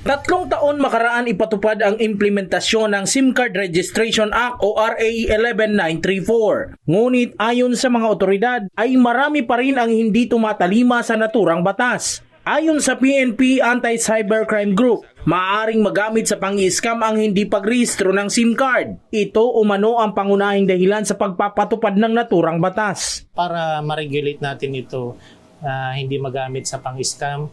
Tatlong taon makaraan ipatupad ang implementasyon ng SIM Card Registration Act o RA 11934. Ngunit ayon sa mga otoridad ay marami pa rin ang hindi tumatalima sa naturang batas. Ayon sa PNP Anti-Cybercrime Group, maaaring magamit sa pang-scam ang hindi pagrehistro ng SIM card. Ito umano ang pangunahing dahilan sa pagpapatupad ng naturang batas. para ma-regulate natin ito ah, hindi magamit sa pang-scam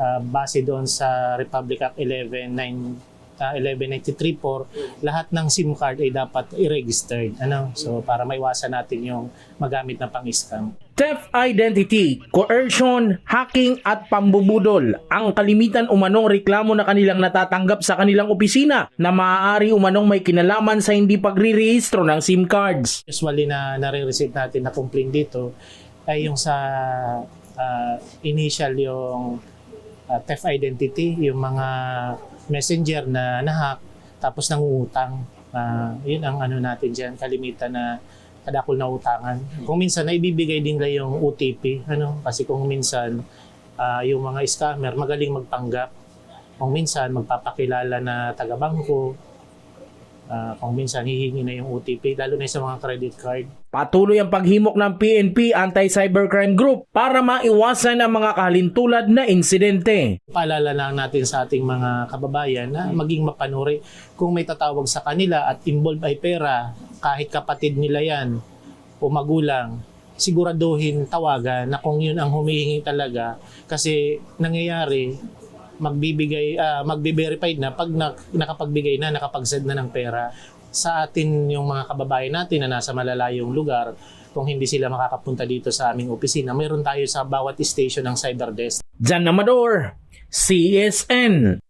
ah, base doon sa Republic Act 119 uh, 11934 lahat ng SIM card ay dapat i-registered ano so para maiwasan natin yung magamit na pang-scam Theft identity, coercion, hacking at pambubudol ang kalimitan umanong reklamo na kanilang natatanggap sa kanilang opisina na maaari umanong may kinalaman sa hindi pagre-rehistro ng SIM cards. usually na nare-receive natin na complaint dito ay yung sa ah, initial yung ah, theft identity, yung mga messenger na nahack tapos nangungutang. Ah, yun ang ano natin diyan, kalimitan na kadakol na utangan. Kung minsan na ibibigay din nila yung OTP, ano, kasi kung minsan ah, yung mga scammer magaling magpanggap. Kung minsan magpapakilala na taga-bangko, Ah, kung minsan hihingi na yung OTP, lalo na sa mga credit card. Patuloy ang paghimok ng PNP Anti-Cybercrime Group para maiwasan ang mga kahalintulad na insidente. Paalala lang natin sa ating mga kababayan na maging mapanuri kung may tatawag sa kanila at involved ay pera, kahit kapatid nila yan o magulang, siguraduhin tawagan na kung yun ang humihingi talaga kasi nangyayari magbibigay ah, magbe-verified na pag na, nakapagbigay na nakapagsend na ng pera sa atin yung mga kababayan natin na nasa malalayong lugar kung hindi sila makakapunta dito sa aming opisina meron tayo sa bawat station ng cyber desk Jan Amador, CSN.